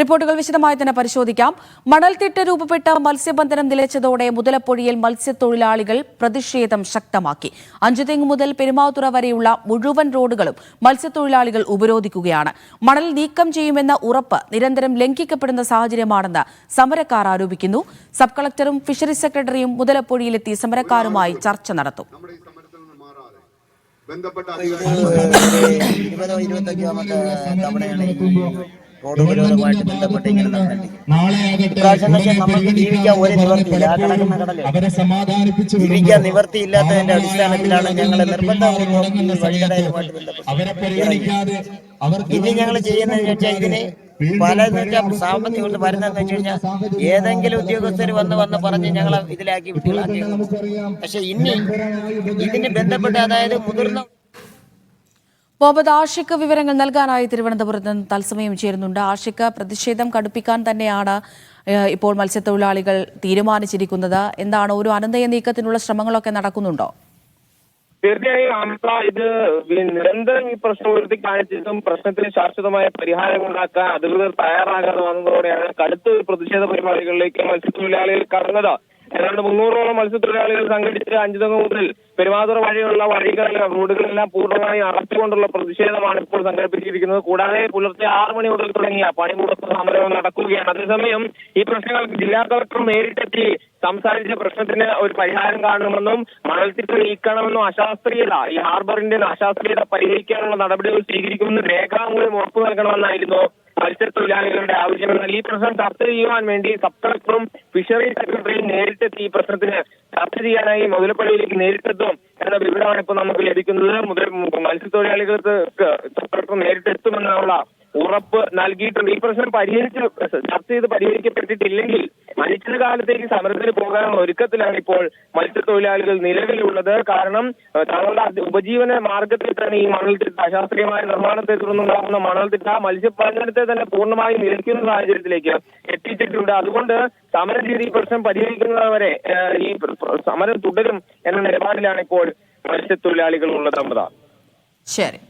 റിപ്പോർട്ടുകൾ വിശദമായി തന്നെ പരിശോധിക്കാം. മണൽത്തിട്ട് രൂപപ്പെട്ട മത്സ്യബന്ധനം നിലച്ചതോടെ മുതലപ്പൊഴിയിൽ മത്സ്യത്തൊഴിലാളികൾ പ്രതിഷേധം ശക്തമാക്കി. അഞ്ചുതെങ്ങ് മുതൽ പെരുമാതുറ വരെയുള്ള മുഴുവൻ റോഡുകളും മത്സ്യത്തൊഴിലാളികൾ ഉപരോധിക്കുകയാണ്. മണൽ നീക്കം ചെയ്യുമെന്ന ഉറപ്പ് നിരന്തരം ലംഘിക്കപ്പെടുന്ന സാഹചര്യമാണെന്ന് സമരക്കാർ ആരോപിക്കുന്നു. സബ് കളക്ടറും ഫിഷറീസ് സെക്രട്ടറിയും മുതലപ്പൊഴിയിലെത്തി സമരക്കാരുമായി ചർച്ച നടത്തും. ബന്ധപ്പെട്ട റോഡ് ബന്ധപ്പെട്ട് ഇങ്ങനെ നമുക്ക് ജീവിക്കാൻ ഒരു നിവർത്തിയില്ല ആ കിടക്കുന്ന കടൽ അവരെ സമാധാനിപ്പിച്ചു ജീവിക്കാൻ നിവർത്തിയില്ലാത്തതിന്റെ അടിസ്ഥാനത്തിലാണ് ഞങ്ങൾ നിർബന്ധപൂർവം ഈ വഴിതടയലുമായിട്ട് അവരെ ബന്ധപ്പെട്ട്. പരിഗണിക്കാതെ ഇനി ഞങ്ങൾ ചെയ്യുന്നതെന്ന് വെച്ചാൽ ഇതിന് പല സാമ്പത്തികം കൊണ്ട് വരുന്നതെന്ന് വെച്ച് കഴിഞ്ഞാൽ ഏതെങ്കിലും ഉദ്യോഗസ്ഥർ വന്ന് വന്ന് പറഞ്ഞ് ഞങ്ങൾ ഇതിലാക്കി നമുക്കറിയാം പക്ഷെ ഇനി ഇതിന് ബന്ധപ്പെട്ട് അതായത് മുതിർന്ന മുഹമ്മദ് ആഷിഖ് വിവരങ്ങൾ നൽകാനായി തിരുവനന്തപുരത്ത് നിന്ന് തത്സമയം ചേരുന്നുണ്ട്. ആഷിഖ് പ്രതിഷേധം കടുപ്പിക്കാൻ തന്നെയാണ് ഇപ്പോൾ മത്സ്യത്തൊഴിലാളികൾ തീരുമാനിച്ചിരിക്കുന്നത്. എന്താണ് ഒരു അനന്തയ നീക്കത്തിനുള്ള ശ്രമങ്ങളൊക്കെ നടക്കുന്നുണ്ടോ? തീർച്ചയായും അമൃത ഇത് നിരന്തരം ഈ പ്രശ്നം ഉയർത്തി കാണിച്ചിട്ടും പ്രശ്നത്തിന് ശാശ്വതമായ പരിഹാരം ഉണ്ടാക്കാൻ അധികൃതർ തയ്യാറാകാതെ വന്നതോടെയാണ് കടുത്ത പ്രതിഷേധ പരിപാടികളിലേക്ക് മത്സ്യത്തൊഴിലാളികൾ കടന്നത്. ഏതാണ്ട് മുന്നൂറോളം മത്സ്യത്തൊഴിലാളികൾ സംഘടിച്ച് അഞ്ചുതങ്ങ് മുതൽ പെരുമാതുറ വഴിയുള്ള വഴികളെല്ലാം റോഡുകളെല്ലാം പൂർണമായി അടച്ചുകൊണ്ടുള്ള പ്രതിഷേധമാണ് ഇപ്പോൾ സംഘടിപ്പിച്ചിരിക്കുന്നത്. കൂടാതെ പുലർച്ചെ ആറ് മണി മുതൽ തുടങ്ങിയ പണിമുടക്ക് സമരവും നടക്കുകയാണ്. അതേസമയം ഈ പ്രശ്നങ്ങൾ ജില്ലാ കളക്ടർ നേരിട്ടെത്തി സംസാരിച്ച പ്രശ്നത്തിന് ഒരു പരിഹാരം കാണണമെന്നും മണൽത്തിട്ട് നീക്കണമെന്നും അശാസ്ത്രീയത ഈ ഹാർബറിന്റെ അശാസ്ത്രീയത പരിഹരിക്കാനുള്ള നടപടികൾ സ്വീകരിക്കുമെന്ന് രേഖാമൂലം ഉറപ്പു നൽകണമെന്നായിരുന്നു മത്സ്യത്തൊഴിലാളികളുടെ ആവശ്യം ഈ പ്രശ്നം ചർച്ച ചെയ്യുവാൻ വേണ്ടി സബ് ഫിഷറി സെക്രട്ടറിയും നേരിട്ടെത്തി ഈ പ്രശ്നത്തിന് ചർച്ച ചെയ്യാനായി മുതലപ്പള്ളിയിലേക്ക് നേരിട്ടെത്തും എന്ന വിവരമാണ് ഇപ്പോൾ നമുക്ക് ലഭിക്കുന്നത്. മുതൽ മത്സ്യത്തൊഴിലാളികൾക്ക് സബ് കളക്ടർ നേരിട്ടെത്തുമെന്നുള്ള ഉറപ്പ് നൽകിയിട്ടുണ്ട്. ഈ പ്രശ്നം പരിഹരിച്ച് ചർച്ച ചെയ്ത് പരിഹരിക്കപ്പെട്ടിട്ടില്ലെങ്കിൽ അനിശ്ചിതകാലത്തേക്ക് സമരത്തിന് പോകാനുള്ള ഒരുക്കത്തിലാണ് ഇപ്പോൾ മത്സ്യത്തൊഴിലാളികൾ നിലവിലുള്ളത്. കാരണം തങ്ങളുടെ ഉപജീവന മാർഗത്തിൽ തന്നെ ഈ മണൽത്തിട്ട അശാസ്ത്രീയമായ നിർമ്മാണത്തെ തുടർന്നുണ്ടാകുന്ന മണൽത്തിട്ട മത്സ്യപാലനത്തെ തന്നെ പൂർണമായി നിലയ്ക്കുന്ന സാഹചര്യത്തിലേക്ക് എത്തിച്ചിട്ടുണ്ട്. അതുകൊണ്ട് സമര രീതി പ്രശ്നം പരിഹരിക്കുന്നവരെ ഈ സമരം തുടരും എന്ന നിലപാടിലാണ് ഇപ്പോൾ മത്സ്യത്തൊഴിലാളികൾ ഉള്ളത് അമൃത ശരി.